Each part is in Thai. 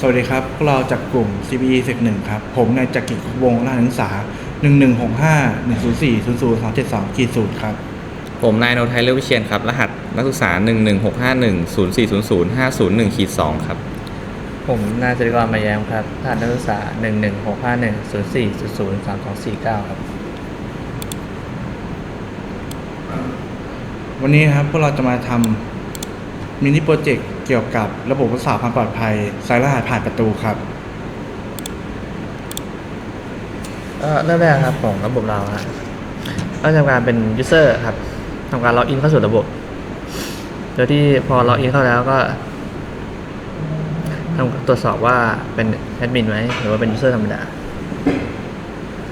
สวัสดีครับ พวกเราจากกลุ่ม CBE เซกหนึ่งครับ ผมนายจักริดวงศ์ราชนักศึกษา1165 104 00 272กีศูนย์ครับ ผมนายโนไทยเลือกวิเชียนครับ รหัสนักศึกษา 11651 0400 501ขีด2ครับ ผมนายจริกรมาแย้มครับทหารนักศึกษา 1 1 6 5 1 0 4 0 0 3 2 4 9 ครับ วันนี้นะครับพวกเราจะมาทำมินิโปรเจกต์ เกี่ยวกับระบบรักษาความปลอดภัยสายรหัสผ่านประตูครับก็เริ่มแรกครับของระบบเราฮะก็ทำการเป็น user ครับทำการล็อกอินเข้าสู่ระบบ โดยที่พอล็อกอินเข้าแล้วก็ทำตรวจสอบว่าเป็นแอดมินไหมหรือว่าเป็น user ธรรมดา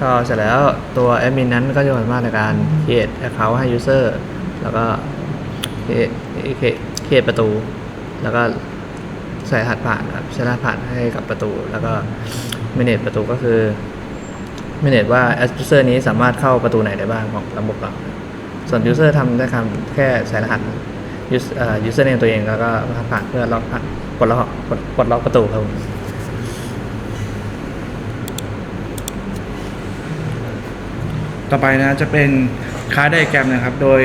ก็เสร็จแล้วตัวแอดมินนั้นก็จะสามารถในการ create account ให้ user แล้วก็ create create create ประตู แล้วก็ใส่รหัสผ่านครับใช้รหัสผ่านให้กับประตู แล้วก็ manage ประตูก็คือ manage ว่า user นี้สามารถเข้าประตูไหนได้บ้างของระบบเราส่วน user ทำได้คำแค่ใส่รหัส user เอ่อ user name ตัวเองแล้วก็รหัสผ่านเพื่อล็อกผ่านกดล็อกกดกดล็อกประตูครับผมต่อไปนะจะเป็นคาร์ไดแกรมนะครับ โดย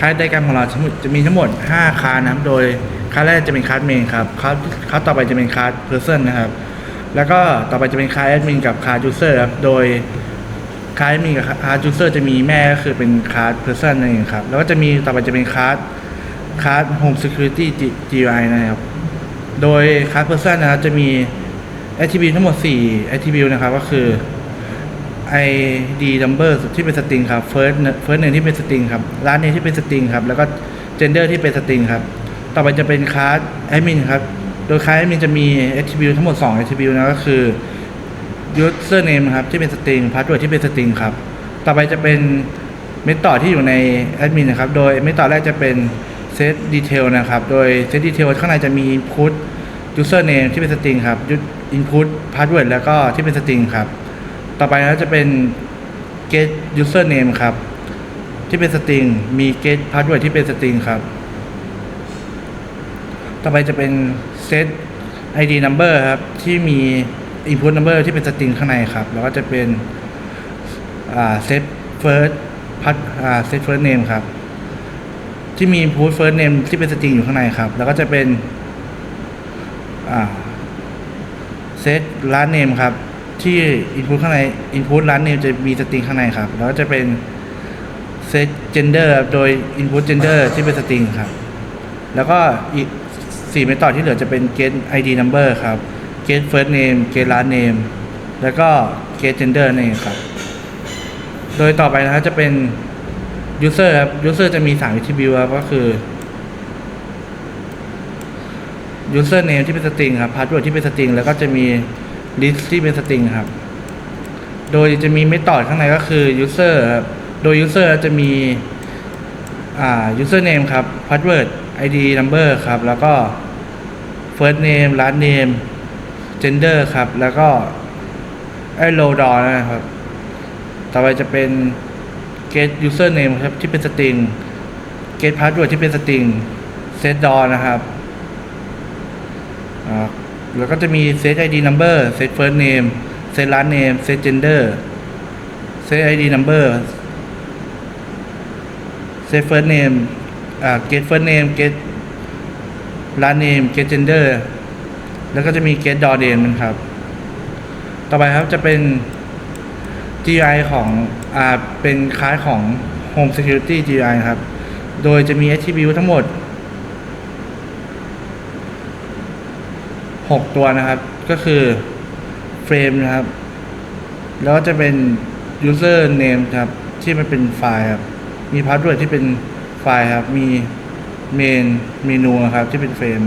คาร์ไดแกรมของเราทั้งหมดจะมีทั้งหมด 5คาร์นะครับโดย คาร์ดแรกจะเป็นคาร์ดเมนครับคาร์ดคาร์ดต่อไปจะเป็นคาร์ดเพอร์เซนนะครับ แล้วก็ต่อไปจะเป็นคาร์ดแอดมินกับคาร์ดยูเซอร์ครับ โดยคาร์ดแอดมินกับคาร์ดยูเซอร์จะมีแม่ก็คือเป็นคาร์ดเพอร์เซนนั่นเองครับ แล้วก็จะมีต่อไปจะเป็นคาร์ดคาร์ดโฮม Security GUI นะครับ โดยคาร์ดเพอร์เซนนะครับจะมี attribute ทั้งหมด 4 attribute นะครับ ก็คือ ID number ที่เป็นสตริงครับ first first name ที่เป็นสตริงครับ last name ที่เป็นสตริงครับ แล้วก็ gender ที่เป็นสตริงครับ ต่อไปจะเป็นคลาส admin ครับ โดยคลาส admin จะมี attribute ทั้งหมด 2 attribute นะก็คือ user name ครับที่เป็นสตริง password ที่เป็นสตริงครับ ต่อไปจะเป็นเมธอดที่อยู่ใน admin นะครับ โดยเมธอดแรกจะเป็น set detail นะครับ โดย set detail ข้างในจะมี input user name ที่เป็นสตริงครับ input password แล้วก็ที่เป็นสตริงครับ ต่อไปแล้วจะเป็น get user name ครับ ที่เป็นสตริง มี get password ที่เป็นสตริงครับ ต่อไปจะเป็น set id number ครับ ที่มี input number ที่เป็นสตริงข้างในครับ แล้วก็จะเป็นอ่า set first pass อ่า set first name ครับ ที่มี input first name ที่เป็นสตริงอยู่ข้างในครับ แล้วก็จะเป็นเซตร้านเนมครับ ที่ input ข้างใน input ร้านเนมจะมีสตริงข้างในครับ แล้วก็จะเป็นเซต gender ครับโดย input gender ที่เป็นสตริงครับ แล้วก็อีก 4เมธอดที่เหลือจะเป็น get id number ครับ get first name get last name แล้วก็ get gender นั่นเองครับ โดยต่อไปนะครับจะเป็น user ครับ user จะมี 3 attribute ครับก็คือ user name ที่เป็นสตริงครับ password ที่เป็นสตริงแล้วก็จะมี list ที่เป็นสตริงครับ โดยจะมีเมธอดข้างในก็คือ user ครับ โดย user จะมี อ่า user name ครับ password id number ครับ แล้วก็ first name last name gender ครับ แล้วก็ไอ้ low door นะครับ ต่อไปจะเป็น get user name ครับที่เป็นสตริง get password ที่เป็นสตริง set door นะครับแล้วก็จะมี set id number set first name set last name set gender set id number set first name get first name get last name get gender แล้วก็จะมี get door name นะครับ ต่อไปครับจะเป็น GUI ของอ่าเป็นคล้ายของ Home Security GUI ครับ โดยจะมี attribute ทั้งหมดหกตัวนะครับ ก็คือเฟรมนะครับ แล้วก็จะเป็น user name ครับ ที่มันเป็นไฟล์ครับ มี password ที่เป็น ไฟล์ครับ มี main เมนูครับที่เป็นเฟรม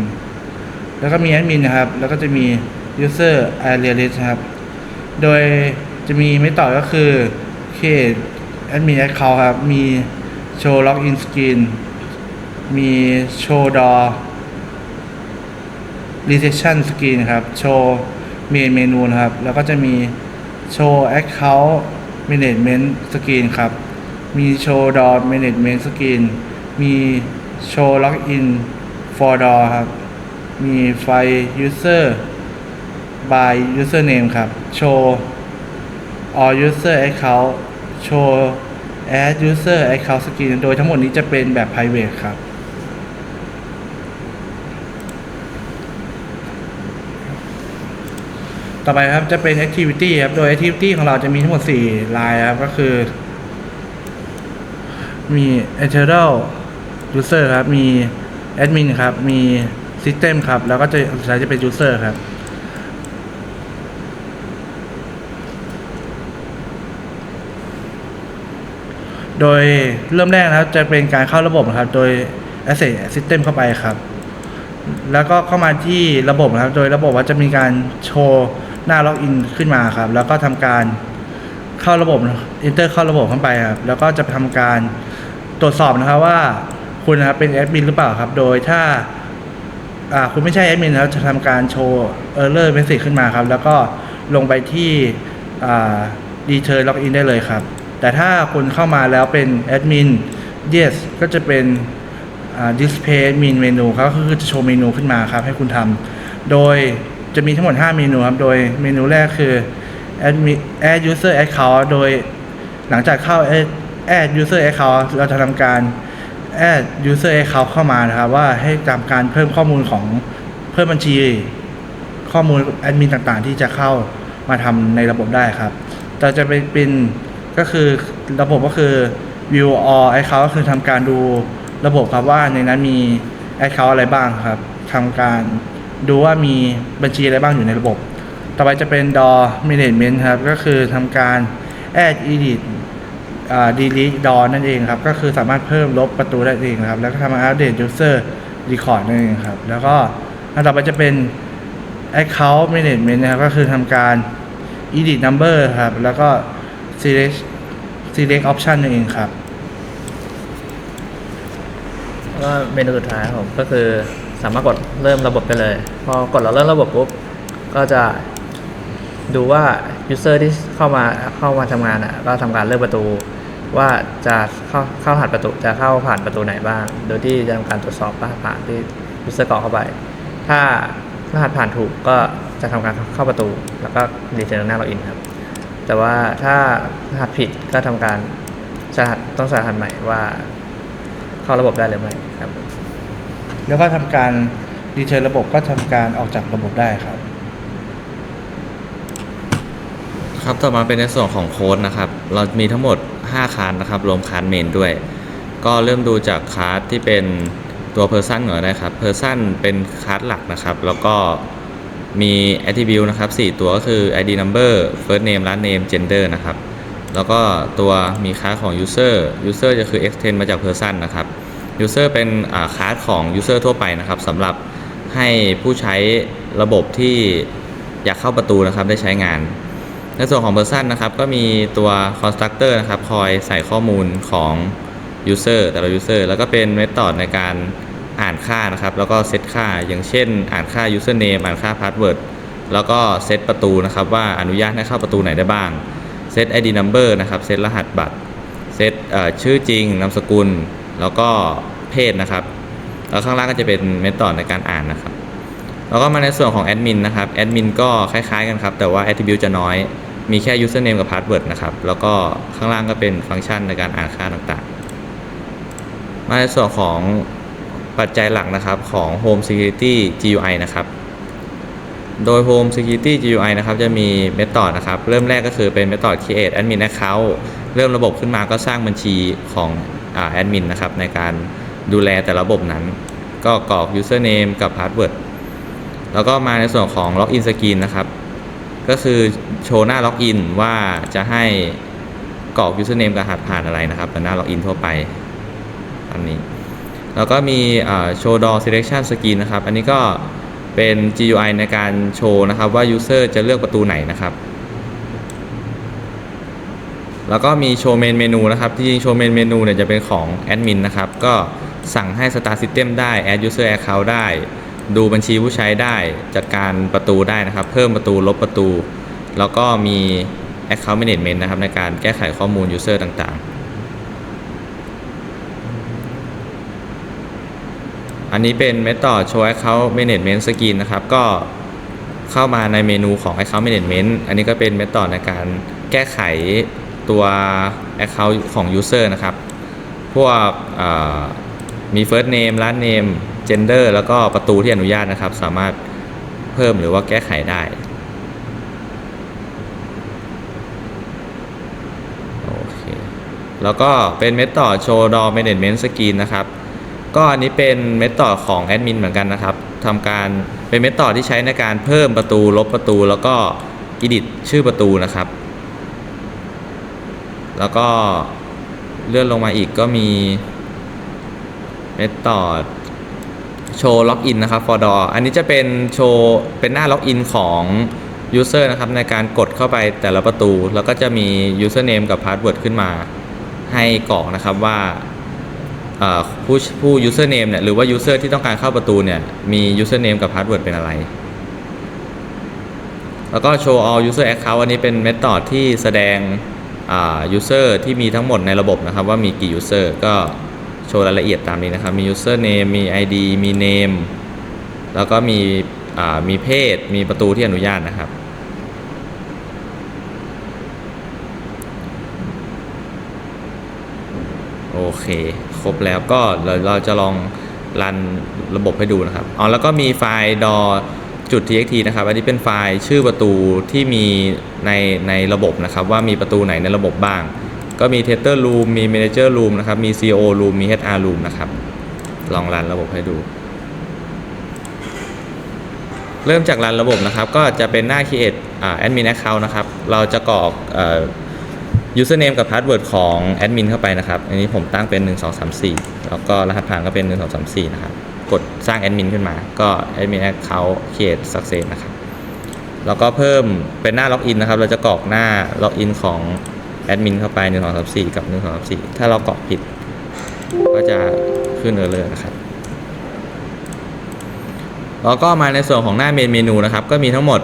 แล้วก็มี admin นนะครับ แล้วก็จะมี user area list ครับ โดยจะมีไม่ต่อก็คือ create admin account ครับ มี show login screen มี show door reception screen ครับโชว์เมนเมนูนะครับ แล้วก็จะมีโชว์ account management screen ครับ มีโชว์ door management screen มีโชว์ login for door ครับ มีไฟ user by username ครับ show all user account show add user account screen โดยทั้งหมดนี้จะเป็นแบบ private ครับต่อไปครับจะเป็น activity ครับ โดย activity ของเราจะมีทั้งหมด 4 ลายครับ ก็คือ มี internal user ครับ มี admin ครับ มี system ครับ แล้วก็จะสุดท้ายจะเป็น user ครับ โดยเริ่มแรกนะครับจะเป็นการเข้าระบบนะครับ โดย Asset System เข้าไปครับ แล้วก็เข้ามาที่ระบบนะครับ โดยระบบว่าจะมีการโชว์หน้าล็อกอินขึ้นมาครับ แล้วก็ทำการเข้าระบบอินเตอร์เข้าระบบเข้าไปครับ แล้วก็จะทำการ ตรวจสอบนะครับว่าคุณนะครับเป็นแอดมินหรือเปล่าครับ โดยถ้าอ่าคุณไม่ใช่แอดมินแล้วจะทำการโชว์ error message ขึ้นมาครับ แล้วก็ลงไปที่อ่า detail login ได้เลยครับ แต่ถ้าคุณเข้ามาแล้วเป็นแอดมิน yes ก็จะเป็นอ่า display admin เมนูครับก็คือจะโชว์เมนูขึ้นมาครับ ให้คุณทำโดยจะมีทั้งหมด 5 เมนูครับ โดยเมนูแรกคือ admin add user account โดยหลังจากเข้า add user account เราจะทำการ add user account เข้ามานะครับ ว่าให้ทำการเพิ่มข้อมูลของเพิ่มบัญชี ข้อมูลแอดมินต่างๆ ที่จะเข้ามาทำในระบบได้ครับแต่จะเป็นเป็นก็คือระบบก็คือ view all account ก็คือทำการดูระบบครับว่าในนั้นมี account อะไรบ้างครับทำการดูว่ามีบัญชีอะไรบ้างอยู่ในระบบ ต่อไปจะเป็น door management ครับ ก็คือทำการ add edit delete door นั่นเองครับ ก็คือสามารถเพิ่มลบประตูได้เองครับ แล้วก็ทำการ update user record นั่นเองครับ แล้วก็อันต่อไปจะเป็น account management นะครับ ก็คือทำการ edit number ครับ แล้วก็ select select option นั่นเองครับแล้วก็เมนูสุดท้ายครับผมก็คือสามารถกดเริ่มระบบได้เลย พอกดเราเริ่มระบบปุ๊บ ก็จะ ดูว่า user ที่เข้ามาเข้ามาทำงานอะก็ทำการเลือกประตู ว่าจะเข้าเข้ารหัสประตูจะเข้าผ่านประตูไหนบ้าง โดยที่จะทำการตรวจสอบรหัสผ่านที่ user กรอกเข้าไป ถ้ารหัสผ่านถูกก็จะทำการเข้าประตู แล้วก็รีเทิร์นหน้าล็อกอินครับ แต่ว่าถ้ารหัสผิดก็ทำการสหัสต้องสหัสใหม่ว่าเข้าระบบได้หรือไม่ครับ แล้วก็ทำการ detail ระบบก็ทำการออกจากระบบได้ครับ ครับต่อมาเป็นในส่วนของโค้ดนะครับ เรามีทั้งหมด 5 คาสนะครับ รวมคาสเมนด้วย ก็เริ่มดูจากคลาสที่เป็นตัว Person ก่อนนะครับ Person เป็นคลาสหลักนะครับ แล้วก็มี attribute นะครับ 4 ตัวก็คือ id number first name last name gender นะครับ แล้วก็ตัวมีคลาสของ user user จะคือ extend มาจาก person นะครับ user เป็นอ่าคลาสของ user ทั่วไปนะครับสำหรับให้ผู้ใช้ระบบที่อยากเข้าประตูนะครับได้ใช้งาน ในส่วนของ person นะครับ ก็มีตัว constructor นะครับ คอยใส่ข้อมูลของ user แต่ละ user แล้วก็เป็น method ในการอ่านค่านะครับ แล้วก็เซตค่า อย่างเช่น อ่านค่า username อ่านค่า password แล้วก็เซตประตูนะครับ ว่าอนุญาตให้เข้าประตูไหนได้บ้าง เซต ID number นะครับ เซตรหัสบัตร เซตชื่อจริง นามสกุล แล้วก็เพศนะครับ แล้วข้างล่างก็จะเป็นเมธอดในการอ่านนะครับ แล้วก็มาในส่วนของแอดมินนะครับ แอดมินก็คล้ายๆกันครับ แต่ว่า attribute จะน้อย มีแค่ username กับ password นะครับ แล้วก็ข้างล่างก็เป็นฟังก์ชันในการอ่านค่าต่างๆ มาในส่วนของปัจจัยหลักนะครับของ Home Security GUI นะครับ โดย Home Security GUI นะครับ จะมี Method นะครับ เริ่มแรกก็คือเป็น Method Create Admin Account เริ่มระบบขึ้นมาก็สร้างบัญชีของอ่า Admin นะครับ ในการดูแลแต่ระบบนั้น ก็กรอก Username กับ Password แล้วก็มาในส่วนของ Login Screen นะครับ ก็คือโชว์หน้า Login ว่าจะให้กรอก Username กับรหัสผ่านอะไรนะครับเหมือนหน้า Login ทั่วไปอันนี้ แล้วก็มีอ่า Show Door Selection Screen นะครับ อันนี้ก็เป็น GUI ในการโชว์นะครับว่า User จะเลือกประตูไหนนะครับ แล้วก็มีโชว์เมนเมนูนะครับ ที่จริงโชว์เมนเมนูเนี่ยจะเป็นของแอดมินนะครับ ก็สั่งให้ Star System ได้ Add User Account ได้ ดูบัญชีผู้ใช้ได้จัดการประตูได้นะครับ เพิ่มประตูลบประตู แล้วก็มี Account Management นะครับ ในการแก้ไขข้อมูล User ต่างๆ อันนี้เป็น Method Show Account Management Screen นะครับ ก็เข้ามาในเมนูของ Account Management อันนี้ก็เป็นเมธอดในการแก้ไขตัว Account ของ User นะครับ พวกมี First Name Last Name Gender แล้วก็ประตูที่อนุญาตนะครับ สามารถเพิ่มหรือว่าแก้ไขได้โอเคแล้วก็เป็นเมธอโชว์ดอ management screen นะครับก็อันนี้เป็นเมธอของแอดมินเหมือนกันนะครับทำการเป็นเมธอที่ใช้ในการเพิ่มประตูลบประตู แล้วก็ edit ชื่อประตูนะครับ แล้วก็เลื่อนลงมาอีกก็มีเมธอ โชว์ล็อกอินนะครับ for door อันนี้จะเป็นโชว์เป็นหน้าล็อกอินของ user นะครับ ในการกดเข้าไปแต่ละประตู แล้วก็จะมี username กับ password ขึ้นมา ให้กรอกนะครับว่าผู้ผู้ username เนี่ยหรือว่า user ที่ต้องการเข้าประตูเนี่ยมี username กับ password เป็นอะไร แล้วก็ show all user account อันนี้เป็น method ที่แสดง user ที่มีทั้งหมดในระบบนะครับว่ามีกี่ user ก็ ชว์รายละเอียดตามนี้นะครับ มี username มี id มี name แล้วก็มีมีเพศ มีประตูที่อนุญาตนะครับ โอเค ครบแล้วก็เราเราจะลองรันระบบให้ดูนะครับอ๋อแล้วก็มีไฟล์ดอจุด txt นะครับ อันนี้เป็นไฟล์ชื่อประตูที่มีในในระบบนะครับ ว่ามีประตูไหนในระบบบ้าง ก็มี tester room มี manager room นะครับ มี co room มี hr room นะครับ ลองรันระบบให้ดู เริ่มจากรันระบบนะครับ ก็จะเป็นหน้า create อ่า admin account นะครับ เราจะกรอกเอ่อ username กับ password ของแอดมินเข้าไปนะครับ อันนี้ผมตั้งเป็น 1 2 3 4 แล้วก็รหัสผ่านก็เป็น 1 2 3 4 นะครับ กดสร้างแอดมินขึ้นมา ก็ admin account create success นะครับ แล้วก็เพิ่มเป็นหน้าล็อกอินนะครับ เราจะกรอกหน้าล็อกอินของ แอดมินเข้าไป1 2 3 4 กับ 1 2 3 4 ถ้าเรากรอกผิด ก็จะขึ้นเออร์เลอร์นะครับแล้วก็มาในส่วนของหน้าเมนเมนูนะครับ ก็มีทั้งหมด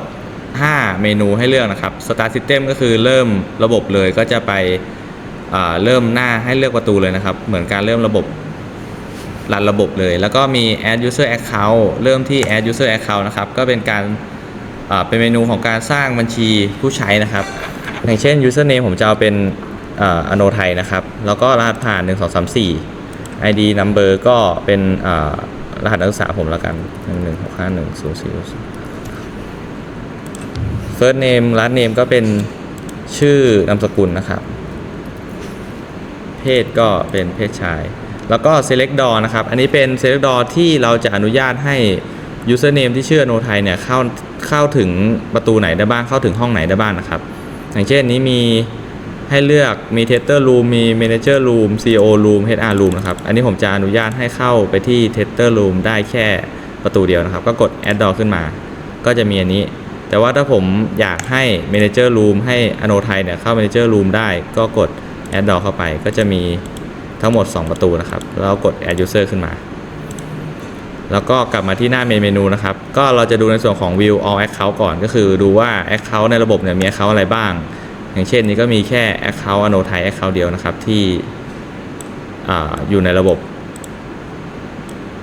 5 เมนูให้เลือกนะครับ Start System ก็คือเริ่มระบบเลยก็จะไปเริ่มหน้าให้เลือกประตูเลยนะครับ เหมือนการเริ่มระบบรันระบบเลย แล้วก็มี Add User Account เริ่มที่ Add User Account นะครับ ก็เป็นการเป็นเมนูของการสร้างบัญชีผู้ใช้นะครับ อย่างเช่น Username ผมจะเอาเป็นอโนไทยนะครับ แล้วก็รหัสผ่าน 1 2 3 4 ID number ก็เป็นรหัสนักศึกษาผมแล้วกัน 1 1 6 5 1 0 4 0 First name last name ก็เป็นชื่อนามสกุลนะครับ เพศก็เป็นเพศชาย แล้วก็ select door นะครับ อันนี้เป็น select door ที่เราจะอนุญาตให้ username ที่ชื่อโนไทยเนี่ยเข้าเข้าถึงประตูไหนได้บ้างเข้าถึงห้องไหนได้บ้างนะครับ อย่างเช่นนี้มีให้เลือกมี tester room มี manager room co room hr room นะครับ อันนี้ผมจะอนุญาตให้เข้าไปที่ tester room ได้แค่ประตูเดียวนะครับ ก็กด add door ขึ้นมา ก็จะมีอันนี้ แต่ว่าถ้าผมอยากให้ Manager Room ให้อโนไทยเนี่ยเข้า Manager Room ได้ ก็กด Add Door เข้าไป ก็จะมีทั้งหมด 2 ประตูนะครับ แล้วกด Add User ขึ้นมา แล้วก็กลับมาที่หน้าเมนเมนูนะครับ ก็เราจะดูในส่วนของ View All Account ก่อน ก็คือดูว่า Account ในระบบเนี่ยมี Account อะไรบ้าง อย่างเช่นนี้ก็มีแค่ Account อโนไทย Account เดียวนะครับที่ออยู่ในระบบ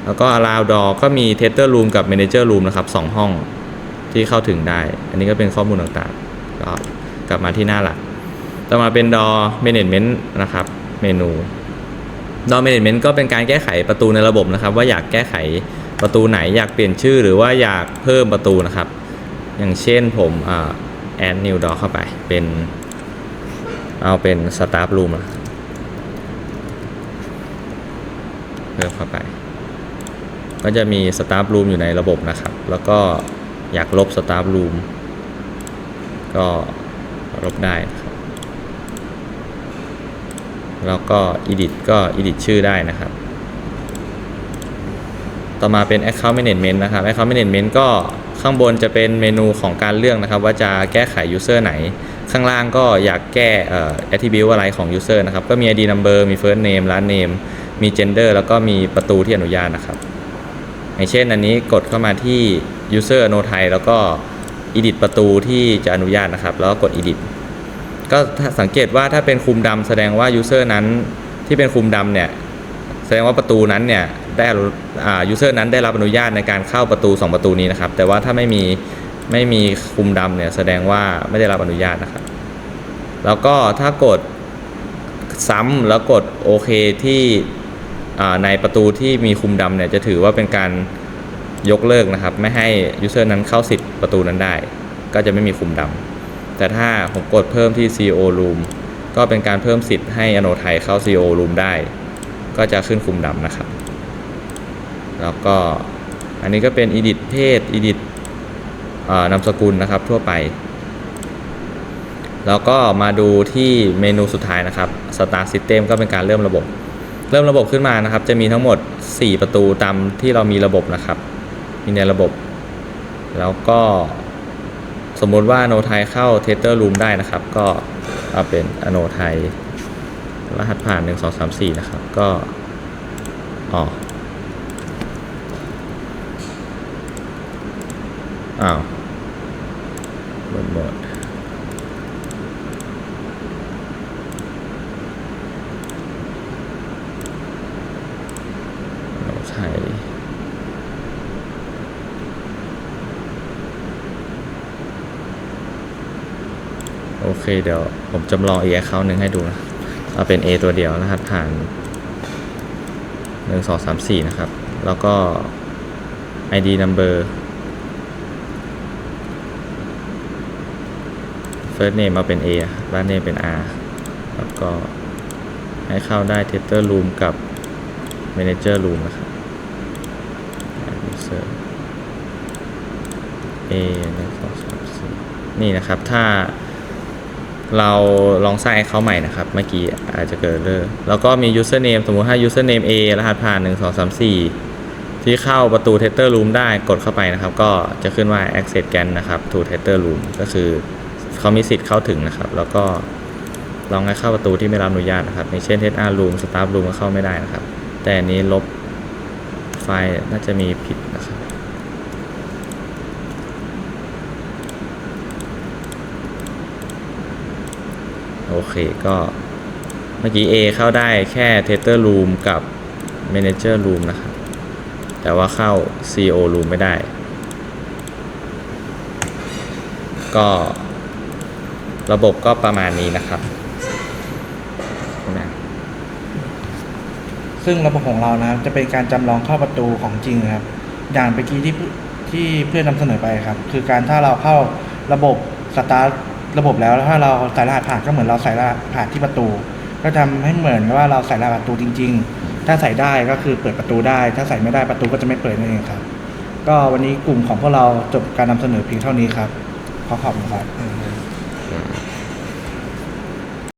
แล้วก็ Allow Door ก็มี Tester Room กับ Manager Room นะครับสองห้องที่เข้าถึงได้ อันนี้ก็เป็นข้อมูลต่างๆ ก็กลับมาที่หน้าหลัก ต่อมาเป็น Door Management นะครับ เมนู Door Management ก็เป็นการแก้ไขประตูในระบบนะครับ ว่าอยากแก้ไขประตูไหนอยากเปลี่ยนชื่อหรือว่าอยากเพิ่มประตูนะครับ อย่างเช่นผมแอ่า add new door เข้าไปเป็นเอาเป็น staff room เพิ่มเข้าไป ก็จะมี staff room อยู่ในระบบนะครับ แล้วก็อยากลบ staff room ก็ลบได้ แล้วก็ edit ก็ edit ชื่อได้นะครับ ต่อมาเป็น account management นะครับ account management ก็ข้างบนจะเป็นเมนูของการเลือกนะครับ ว่าจะแก้ไข user ไหน ข้างล่างก็อยากแก้เอ่อ attribute อะไรของ user นะครับ ก็มี id number มี first name last name มี gender แล้วก็มีประตูที่อนุญาตนะครับอย่างเช่นอันนี้กดเข้ามาที่ user no ไทยแล้วก็ edit ประตูที่จะอนุญาตนะครับ แล้วก็กด edit ก็สังเกตว่าถ้าเป็นคุมดำแสดงว่า user นั้นที่เป็นคุมดำเนี่ยแสดงว่าประตูนั้นเนี่ยได้อนุอ่า user นั้นได้รับอนุญาตในการเข้าประตู 2 ประตูนี้นะครับ แต่ว่าถ้าไม่มีไม่มีคุมดำเนี่ยแสดงว่าไม่ได้รับอนุญาตนะครับ แล้วก็ถ้ากดซ้ำแล้วกดโอเคที่ในประตูที่มีคุมดำเนี่ยจะถือว่าเป็นการยกเลิกนะครับ ไม่ให้ยูเซอร์นั้นเข้าสิทธิ์ประตูนั้นได้ ก็จะไม่มีคุมดำ แต่ถ้าผมกดเพิ่มที่ CEO Room ก็เป็นการเพิ่มสิทธิ์ให้อโนไทยเข้า CEO Room ได้ ก็จะขึ้นคุมดำนะครับ แล้วก็อันนี้ก็เป็น edit เพศ edit นามสกุลนะครับทั่วไป แล้วก็มาดูที่เมนูสุดท้ายนะครับ Start System ก็เป็นการเริ่มระบบ เริ่มระบบขึ้นมานะครับ จะมีทั้งหมด 4 ประตูตามที่เรามีระบบนะครับ มีในระบบ แล้วก็ สมมุติว่าโนไทยเข้าเทสเตอร์รูมได้นะครับ ก็เอาเป็นอโนไทยรหัสผ่าน 1 2 3 4 นะครับ ก็อ๋ออ้าวหมดหมด เราใช้โอ เคเดี๋ยวผมจำลองอีกข้อหนึ่งให้ดูนะเอาเป็น A ตัวเดียวรหัสผ่านหนึ่งสองสามสี่นะครับ แล้วก็ ID number first name มาเป็น A last name เป็น R แล้วก็ให้เข้าได้ tester room กับ manager room นะครับ Add user A หนึ่งสองสามสี่นี่นะครับ ถ้า เราลองสร้าง account ใหม่นะครับ เมื่อกี้อาจจะเกิดเลอร์แล้วก็มี username สมมุติถ้า username A รหัสผ่าน 1 2 3 4 ที่เข้าประตู tester room ได้กดเข้าไปนะครับ ก็จะขึ้นว่า access gan นะครับ to tester room ก็คือเขามีสิทธิ์เข้าถึงนะครับ แล้วก็ลองให้เข้าประตูที่ไม่รับอนุญาตนะครับอย่างเช่น tester room staff room ก็เข้าไม่ได้นะครับ แต่อันนี้ลบไฟล์น่าจะมีผิดนะครับ โอ เคก็เมื่อกี้ A เข้าได้แค่ Tester Room กับ Manager Room นะครับ แต่ว่าเข้า CO Room ไม่ได้ ก็ระบบก็ประมาณนี้นะครับ ซึ่งระบบของเรานะครับจะเป็นการจำลองเข้าประตูของจริงนะครับ อย่างเมื่อกี้ที่ที่เพื่อนนำเสนอไปครับ คือการถ้าเราเข้าระบบสตา ระบบแล้วถ้าเราใส่รหัสผ่านก็เหมือนเราใส่รหัสผ่านที่ประตู ก็ทำให้เหมือนว่าเราใส่รหัสประตูจริง ๆ ถ้าใส่ได้ก็คือเปิดประตูได้ ถ้าใส่ไม่ได้ประตูก็จะไม่เปิดนั่นเองครับ ก็วันนี้กลุ่มของพวกเราจบการนำเสนอเพียงเท่านี้ครับขอขอบคุณครับ